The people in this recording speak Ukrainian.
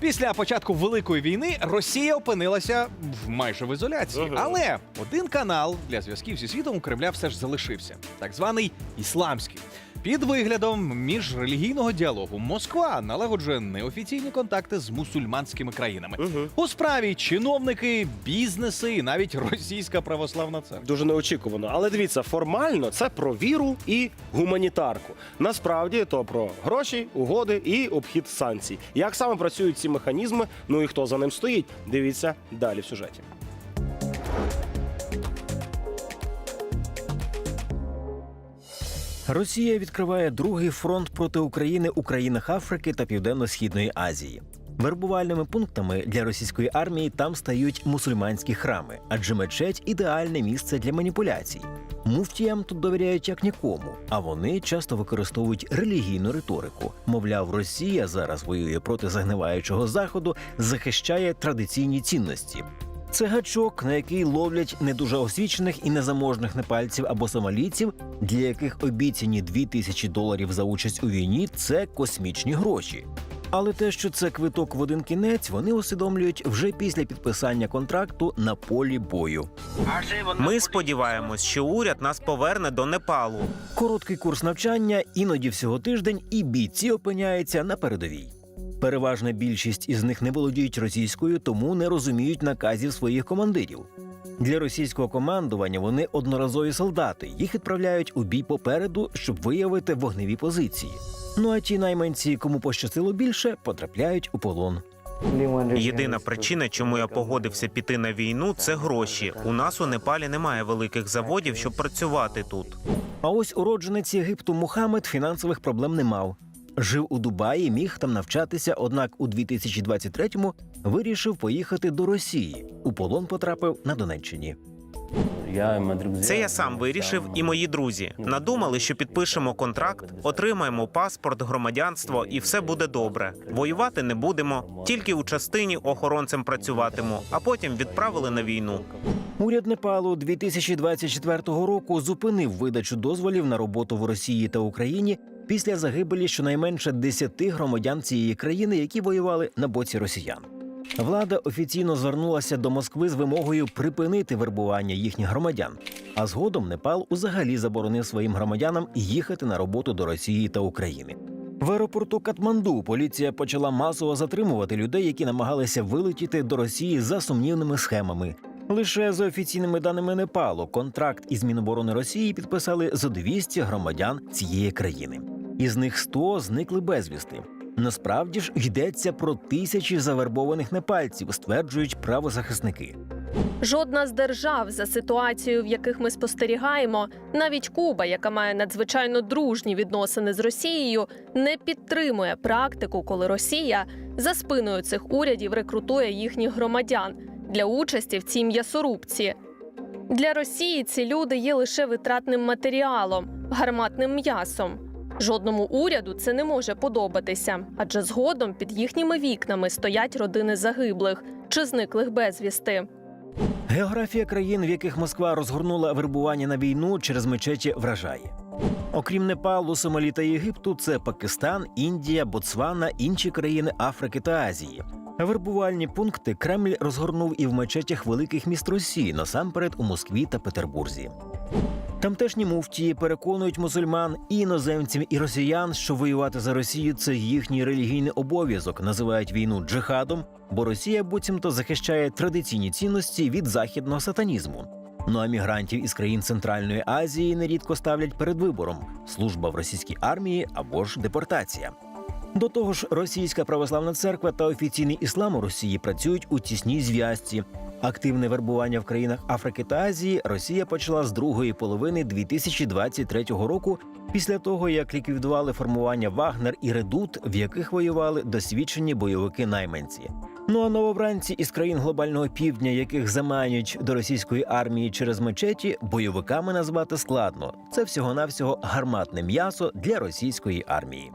Після початку великої війни Росія опинилася в майже в ізоляції. Ага. Але один канал для зв'язків зі світом у Кремля все ж залишився, так званий ісламський. Під виглядом міжрелігійного діалогу Москва налагоджує неофіційні контакти з мусульманськими країнами. Мгм. У справі чиновники, бізнеси і навіть російська православна церква. Дуже неочікувано. Але дивіться, формально це про віру і гуманітарку. Насправді то про гроші, угоди і обхід санкцій. Як саме працюють ці механізми? Ну і хто за ним стоїть? Дивіться далі в сюжеті. Росія відкриває другий фронт проти України у країнах Африки та Південно-Східної Азії. Вербувальними пунктами для російської армії там стають мусульманські храми, адже мечеть ідеальне місце для маніпуляцій. Муфтіям тут довіряють як нікому, а вони часто використовують релігійну риторику. Мовляв, Росія зараз воює проти загниваючого заходу, захищає традиційні цінності. Це гачок, на який ловлять не дуже освічених і незаможних непальців або сомалійців, для яких обіцяні 2 тисячі доларів за участь у війні це космічні гроші. Але те, що це квиток в один кінець, вони усвідомлюють вже після підписання контракту на полі бою. Ми сподіваємось, що уряд нас поверне до Непалу. Короткий курс навчання, іноді всього тиждень, і бійці опиняються на передовій. Переважна більшість із них не володіють російською, тому не розуміють наказів своїх командирів. Для російського командування вони одноразові солдати. Їх відправляють у бій попереду, щоб виявити вогневі позиції. Ну а ті найманці, кому пощастило більше, потрапляють у полон. Єдина причина, чому я погодився піти на війну, це гроші. У нас у Непалі немає великих заводів, щоб працювати тут. А ось уродженець Єгипту Мухаммед фінансових проблем не мав. Жив у Дубаї, міг там навчатися, однак у 2023-му вирішив поїхати до Росії. У полон потрапив на Донеччині. Це я сам вирішив, і мої друзі надумали, що підпишемо контракт, отримаємо паспорт, громадянство, і все буде добре. Воювати не будемо, тільки у частині охоронцем працюватиму, а потім відправили на війну. Уряд Непалу 2024 року зупинив видачу дозволів на роботу в Росії та Україні після загибелі щонайменше 10 громадян цієї країни, які воювали на боці росіян. Влада офіційно звернулася до Москви з вимогою припинити вербування їхніх громадян. А згодом Непал узагалі заборонив своїм громадянам їхати на роботу до Росії та України. В аеропорту Катманду поліція почала масово затримувати людей, які намагалися вилетіти до Росії за сумнівними схемами. Лише за офіційними даними Непалу, контракт із Міноборони Росії підписали за 200 громадян цієї країни. Із них 100 зникли безвісти. Насправді ж йдеться про тисячі завербованих непальців, стверджують правозахисники. Жодна з держав за ситуацією, в яких ми спостерігаємо, навіть Куба, яка має надзвичайно дружні відносини з Росією, не підтримує практику, коли Росія за спиною цих урядів рекрутує їхніх громадян для участі в цій м'ясорубці. Для Росії ці люди є лише витратним матеріалом, гарматним м'ясом. Жодному уряду це не може подобатися, адже згодом під їхніми вікнами стоять родини загиблих чи зниклих безвісти. Географія країн, в яких Москва розгорнула вербування на війну через мечеті, вражає. Окрім Непалу, Сомалі та Єгипту, це Пакистан, Індія, Ботсвана, інші країни Африки та Азії. Вербувальні пункти Кремль розгорнув і в мечетях великих міст Росії, насамперед у Москві та Петербурзі. Тамтешні муфтії переконують мусульман і іноземців, і росіян, що воювати за Росію це їхній релігійний обов'язок. Називають війну джихадом, бо Росія буцімто захищає традиційні цінності від західного сатанізму. Ну а мігрантів із країн Центральної Азії нерідко ставлять перед вибором служба в російській армії або ж депортація. До того ж, російська православна церква та офіційний іслам у Росії працюють у тісній зв'язці. Активне вербування в країнах Африки та Азії Росія почала з другої половини 2023 року, після того як ліквідували формування Вагнер і Редут, в яких воювали досвідчені бойовики найманці. Ну а новобранці із країн глобального півдня, яких заманюють до російської армії через мечеті, бойовиками назвати складно. Це всього навсього гарматне м'ясо для російської армії.